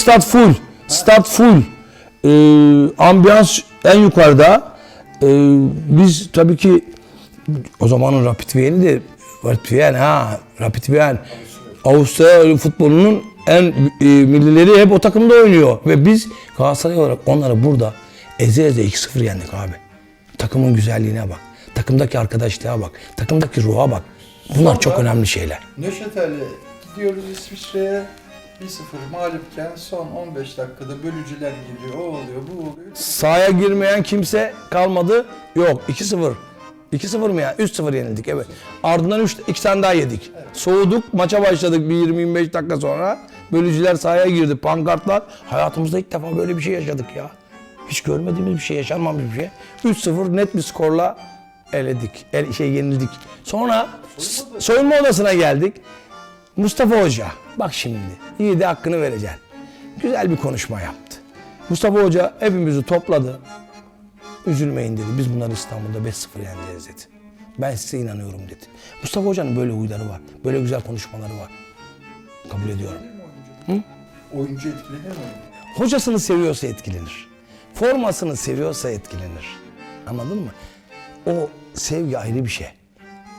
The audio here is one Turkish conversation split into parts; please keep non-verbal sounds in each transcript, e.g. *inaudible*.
stat full. Stat full. Ee, ambiyans en yukarıda. Ee, biz tabii ki o zamanın Rapid Vien'i de Rapid Wien ha Rapid Wien Avusturya futbolunun en e, millileri hep o takımda oynuyor ve biz Galatasaray olarak onları burada eze eze 2-0 yendik abi. Takımın güzelliğine bak. Takımdaki arkadaşlığa bak. Takımdaki ruha bak. Bunlar çok önemli şeyler. Nöşetel'e gidiyoruz İsviçre'ye. 1-0 mağlupken son 15 dakikada bölücüler geliyor. O oluyor, bu oluyor. Sahaya girmeyen kimse kalmadı. Yok 2-0. 2-0 mı ya? 3-0 yenildik evet. Ardından 3 2 tane daha yedik. Soğuduk, maça başladık bir 20-25 dakika sonra. Bölücüler sahaya girdi, pankartlar. Hayatımızda ilk defa böyle bir şey yaşadık ya. Hiç görmediğimiz bir şey, yaşanmamış bir şey. 3-0 net bir skorla eledik, el, şey yenildik. Sonra s- soyunma odasına geldik. Mustafa Hoca, bak şimdi iyi de hakkını vereceksin. Güzel bir konuşma yaptı. Mustafa Hoca hepimizi topladı. Üzülmeyin dedi. Biz bunları İstanbul'da 5-0 yeneceğiz dedi. Ben size inanıyorum dedi. Mustafa Hoca'nın böyle huyları var. Böyle güzel konuşmaları var. Kabul ediyorum. Oyuncu etkilenir mi? Hocasını seviyorsa etkilenir. Formasını seviyorsa etkilenir. Anladın mı? O sevgi ayrı bir şey.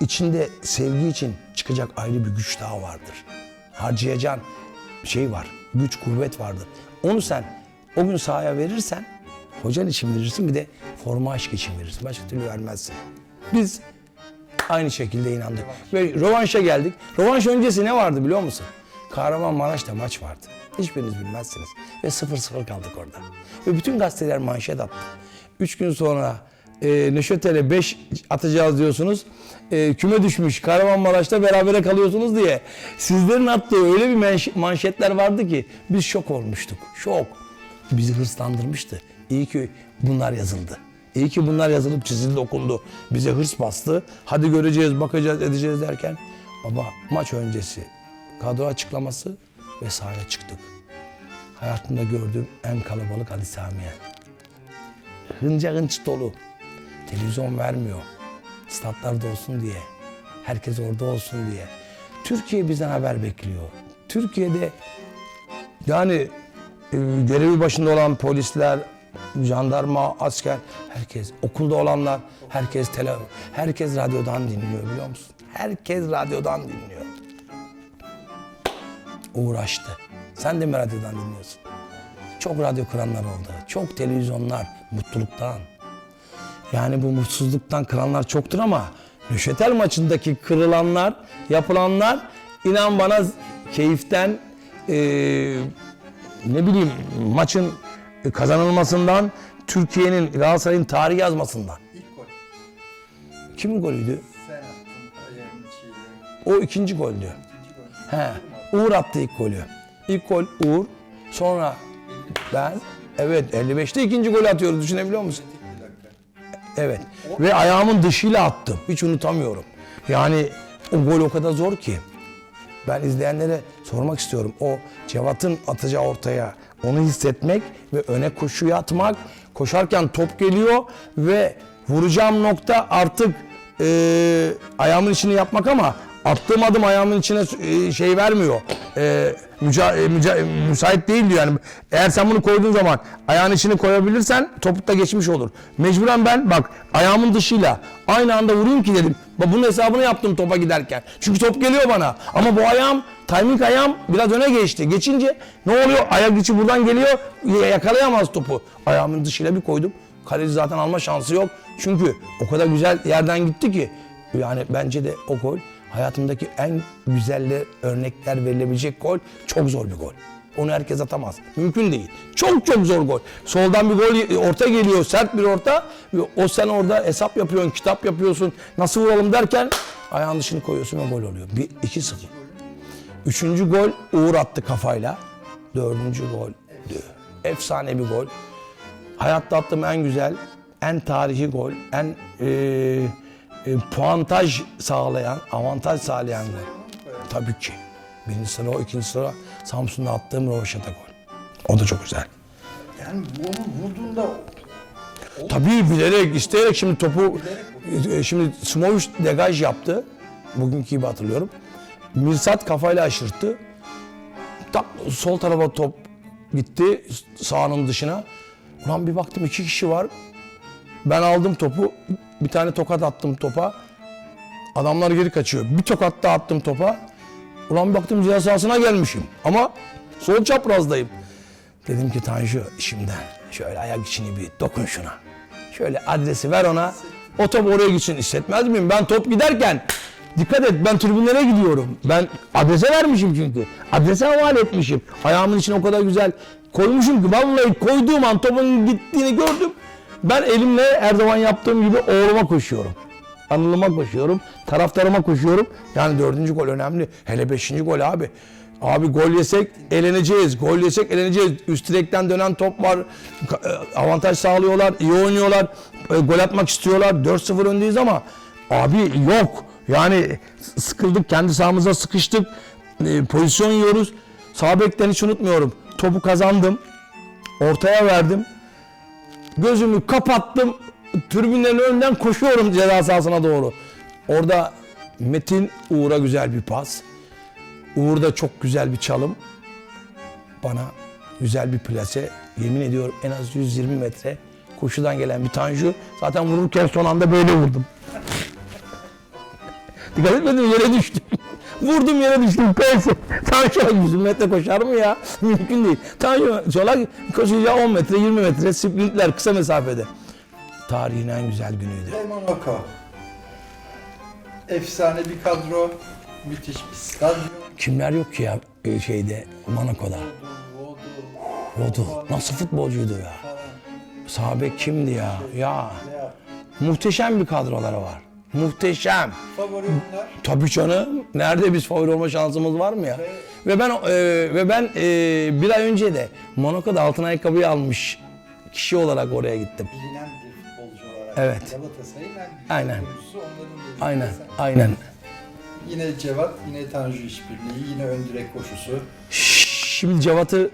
İçinde sevgi için çıkacak ayrı bir güç daha vardır. Harcayacağın şey var. Güç, kuvvet vardır. Onu sen o gün sahaya verirsen hocan için verirsin bir de forma aşkı için verirsin. Başka türlü vermezsin. Biz aynı şekilde inandık. Ve rövanşa geldik. Rövanş öncesi ne vardı biliyor musun? Kahramanmaraş'ta maç vardı. Hiçbiriniz bilmezsiniz. Ve 0-0 kaldık orada. Ve bütün gazeteler manşet attı. Üç gün sonra e, Neşötel'e 5 atacağız diyorsunuz. E, küme düşmüş Kahramanmaraş'ta berabere kalıyorsunuz diye. Sizlerin attığı öyle bir manş- manşetler vardı ki biz şok olmuştuk. Şok. Bizi hırslandırmıştı. İyi ki bunlar yazıldı. İyi ki bunlar yazılıp çizildi okundu. Bize hırs bastı. Hadi göreceğiz, bakacağız, edeceğiz derken baba maç öncesi kadro açıklaması ve sahaya çıktık. Hayatımda gördüğüm en kalabalık Ali Samiye. Hınca hınç dolu. Televizyon vermiyor. Statlarda olsun diye. Herkes orada olsun diye. Türkiye bizden haber bekliyor. Türkiye'de yani e, görevi başında olan polisler, jandarma, asker, herkes, okulda olanlar, herkes tele, herkes radyodan dinliyor biliyor musun? Herkes radyodan dinliyor. Uğraştı. Sen de mi radyodan dinliyorsun? Çok radyo kıranlar oldu. Çok televizyonlar mutluluktan. Yani bu mutsuzluktan kıranlar çoktur ama Nüşetel maçındaki kırılanlar, yapılanlar inan bana keyiften eee, ne bileyim maçın kazanılmasından, Türkiye'nin Galatasaray'ın tarih yazmasından. İlk gol. Kimin golüydü? Sen attın. O ikinci goldü. İkinci gol. He. Uğur attı ilk golü. İlk gol Uğur. Sonra ben evet 55'te ikinci golü atıyoruz düşünebiliyor musun? Evet. Ve ayağımın dışıyla attım. Hiç unutamıyorum. Yani o gol o kadar zor ki. Ben izleyenlere sormak istiyorum. O Cevat'ın atacağı ortaya onu hissetmek ve öne koşuya atmak. Koşarken top geliyor ve vuracağım nokta artık e, ayağımın içini yapmak ama attığım adım ayağımın içine e, şey vermiyor. E, müca, e, müca- e, müsait değil diyor yani. Eğer sen bunu koyduğun zaman ayağın içini koyabilirsen topuk da geçmiş olur. Mecburen ben bak ayağımın dışıyla aynı anda vurayım ki dedim. Bak bunun hesabını yaptım topa giderken. Çünkü top geliyor bana. Ama bu ayağım, timing ayağım biraz öne geçti. Geçince ne oluyor? Ayak içi buradan geliyor. Yakalayamaz topu. Ayağımın dışıyla bir koydum. Kaleci zaten alma şansı yok. Çünkü o kadar güzel yerden gitti ki. Yani bence de o gol hayatımdaki en güzel örnekler verilebilecek gol. Çok zor bir gol. Onu herkes atamaz. Mümkün değil. Çok çok zor gol. Soldan bir gol orta geliyor, sert bir orta. O sen orada hesap yapıyorsun, kitap yapıyorsun. Nasıl vuralım derken ayağın dışını koyuyorsun ve gol oluyor. Bir, iki sıfır. Üçüncü gol Uğur attı kafayla. Dördüncü gol. Efsane bir gol. Hayatta attığım en güzel, en tarihi gol, en e, e, puantaj sağlayan, avantaj sağlayan gol. Tabii ki. Birinci sıra o, ikinci sıra Samsun'da attığım Rovaşata gol. O da çok güzel. Yani onu vurduğunda Tabii bilerek, isteyerek şimdi topu, e, şimdi Smovic degaj yaptı. Bugünkü gibi hatırlıyorum. Mirsat kafayla aşırttı. Tak sol tarafa top gitti sahanın dışına. Ulan bir baktım iki kişi var. Ben aldım topu. Bir tane tokat attım topa. Adamlar geri kaçıyor. Bir tokat daha attım topa. Ulan baktım ceza sahasına gelmişim. Ama sol çaprazdayım. Dedim ki Tanju şimdiden şöyle ayak içini bir dokun şuna. Şöyle adresi ver ona. O top oraya gitsin hissetmez miyim? Ben top giderken dikkat et ben tribünlere gidiyorum. Ben adrese vermişim çünkü. Adrese havale etmişim. Ayağımın içine o kadar güzel koymuşum ki vallahi koyduğum an topun gittiğini gördüm. Ben elimle her zaman yaptığım gibi oğluma koşuyorum. Anılıma koşuyorum. Taraftarıma koşuyorum. Yani dördüncü gol önemli. Hele beşinci gol abi. Abi gol yesek eleneceğiz. Gol yesek eleneceğiz. Üst direkten dönen top var. E, Avantaj sağlıyorlar. iyi oynuyorlar. e, Gol atmak istiyorlar. 4-0 öndeyiz ama abi yok. Yani sıkıldık. Kendi sahamıza sıkıştık. E, Pozisyon yiyoruz. Sağ bekten hiç unutmuyorum. Topu kazandım. Ortaya verdim. Gözümü kapattım. Tribünlerin önünden koşuyorum ceza sahasına doğru. Orada Metin Uğur'a güzel bir pas. Uğur da çok güzel bir çalım. Bana güzel bir plase. Yemin ediyorum en az 120 metre koşudan gelen bir Tanju. Zaten vururken son anda böyle vurdum. *laughs* Dikkat etmedim yere düştüm. *laughs* Vurdum yere düştüm. Pes. Tanju 100 metre koşar mı ya? *laughs* Mümkün değil. Tanju Çolak koşacağı 10 metre 20 metre sprintler kısa mesafede. Tarihin en güzel günüydü. Ve Monaco. Efsane bir kadro. Müthiş bir stadyum. Kimler yok ki ya e, şeyde Monaco'da. Vodu, Rodu. Nasıl futbolcuydu ya? Sahabe kimdi ya? Ya muhteşem bir kadroları var. Muhteşem. Favori bunlar. Tabii canım. Nerede biz favori olma şansımız var mı ya? Ve ben e, ve ben e, bir ay önce de Monaco'da altın ayakkabıyı almış kişi olarak oraya gittim. Bilinen bir futbolcu olarak. Evet. Galatasaray'ın Aynen. oyuncusu onların da Aynen, aynen. Yine Cevat, yine Tanju işbirliği, yine ön direk koşusu. Şimdi Cevat'ı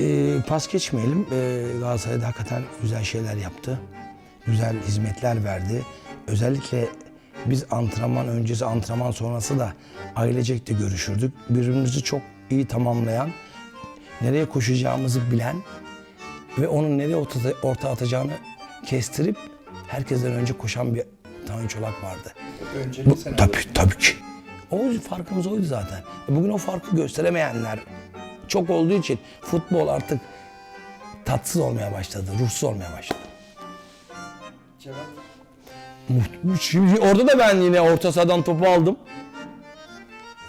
e, pas geçmeyelim. E, Galatasaray'da hakikaten güzel şeyler yaptı. Güzel hizmetler verdi. Özellikle biz antrenman öncesi, antrenman sonrası da ailecek de görüşürdük. Birbirimizi çok iyi tamamlayan, nereye koşacağımızı bilen ve onun nereye orta, orta atacağını kestirip herkesten önce koşan bir Tanju Çolak vardı. Önceki Bu, sene. tabii tabii ki. O farkımız oydu zaten. Bugün o farkı gösteremeyenler çok olduğu için futbol artık tatsız olmaya başladı, ruhsuz olmaya başladı. Cevat. Şimdi orada da ben yine orta sahadan topu aldım.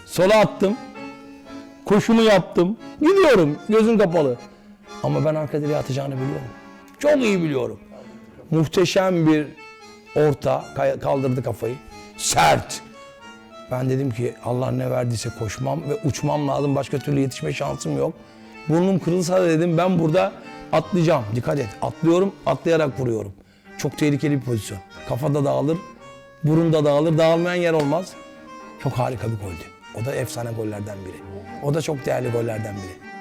Sola attım. Koşumu yaptım. Gidiyorum gözüm kapalı. Ama ben arka direğe atacağını biliyorum. Çok iyi biliyorum. Muhteşem bir orta kaldırdı kafayı. Sert. Ben dedim ki Allah ne verdiyse koşmam ve uçmam lazım. Başka türlü yetişme şansım yok. Burnum kırılsa da dedim ben burada atlayacağım. Dikkat et. Atlıyorum, atlayarak vuruyorum. Çok tehlikeli bir pozisyon. Kafada dağılır, burunda dağılır. Dağılmayan yer olmaz. Çok harika bir goldü. O da efsane gollerden biri. O da çok değerli gollerden biri.